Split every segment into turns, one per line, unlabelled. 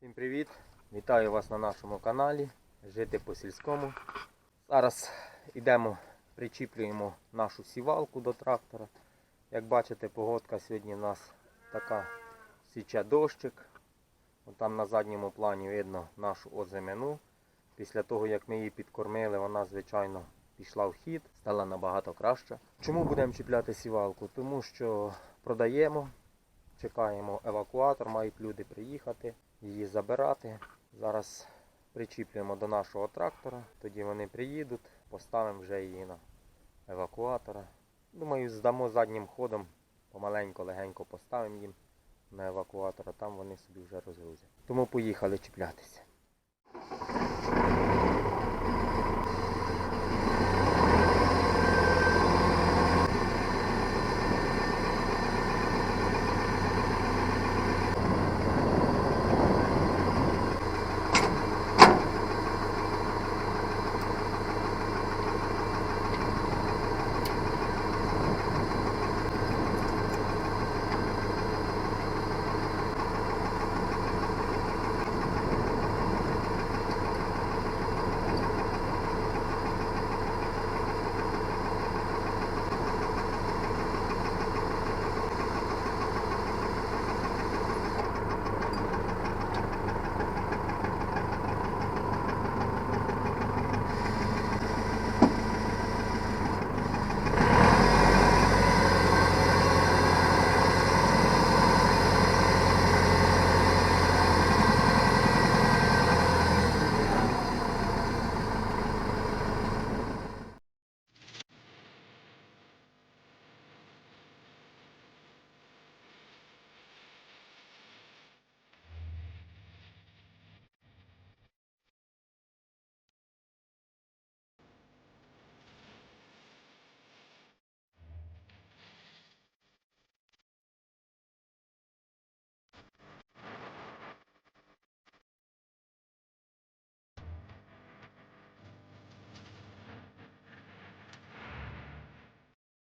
Всім привіт! Вітаю вас на нашому каналі Жити по сільському. Зараз йдемо, причіплюємо нашу сівалку до трактора. Як бачите, погодка сьогодні у нас така січе дощик. Там на задньому плані видно нашу озимину. Після того, як ми її підкормили, вона, звичайно, пішла в хід, стала набагато краще. Чому будемо чіпляти сівалку? Тому що продаємо, чекаємо евакуатор, мають люди приїхати, її забирати. Зараз причіплюємо до нашого трактора, тоді вони приїдуть, поставимо вже її на евакуатора. Думаю, здамо заднім ходом, помаленько, легенько поставимо їм на евакуатор, а там вони собі вже розгрузять. Тому поїхали чіплятися.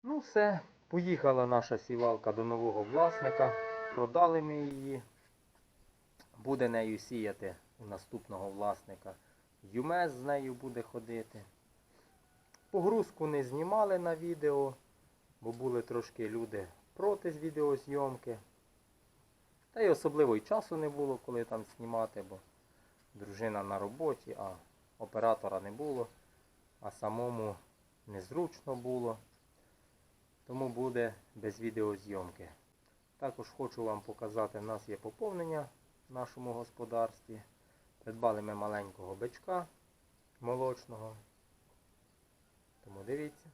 Ну все, поїхала наша сівалка до нового власника. Продали ми її. Буде нею сіяти у наступного власника. Юмес з нею буде ходити. Погрузку не знімали на відео, бо були трошки люди проти з відеозйомки. Та й особливо і часу не було, коли там знімати, бо дружина на роботі, а оператора не було, а самому незручно було тому буде без відеозйомки. Також хочу вам показати, в нас є поповнення в нашому господарстві. Придбали ми маленького бичка молочного. Тому дивіться.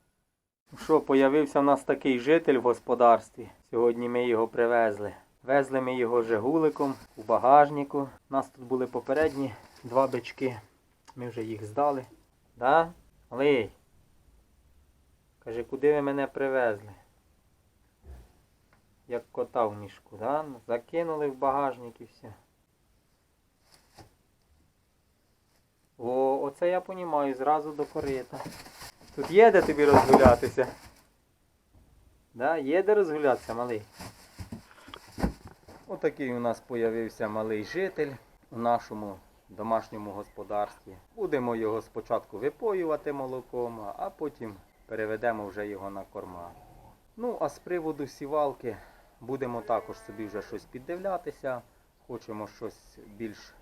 Що, появився в нас такий житель в господарстві. Сьогодні ми його привезли. Везли ми його жигуликом у багажнику. У нас тут були попередні два бички. Ми вже їх здали. Да? Малий? Каже, куди ви мене привезли? Як кота в мішку, да? Закинули в багажник і все. О, оце я понімаю, зразу до корита. Тут є де тобі розгулятися? Да, є де розгулятися, малий. Отакий у нас появився малий житель у нашому домашньому господарстві. Будемо його спочатку випоювати молоком, а потім переведемо вже його на корма. Ну, а з приводу сівалки будемо також собі вже щось піддивлятися. Хочемо щось більш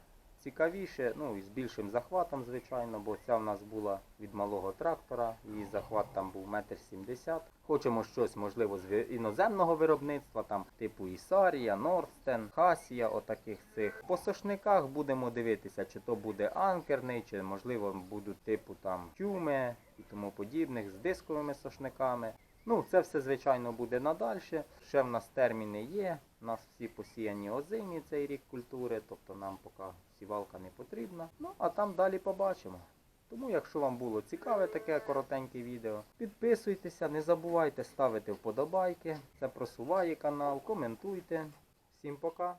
цікавіше, ну і з більшим захватом, звичайно, бо ця в нас була від малого трактора, її захват там був метр сімдесят. Хочемо щось, можливо, з іноземного виробництва, там типу Ісарія, Норстен, Хасія, отаких цих. По сошниках будемо дивитися, чи то буде анкерний, чи можливо будуть типу там тюме і тому подібних з дисковими сошниками. Ну, це все, звичайно, буде надальше. Ще в нас терміни є. У нас всі посіяні озимі цей рік культури, тобто нам поки сівалка не потрібна. Ну, а там далі побачимо. Тому, якщо вам було цікаве таке коротеньке відео, підписуйтеся, не забувайте ставити вподобайки. Це просуває канал, коментуйте. Всім пока!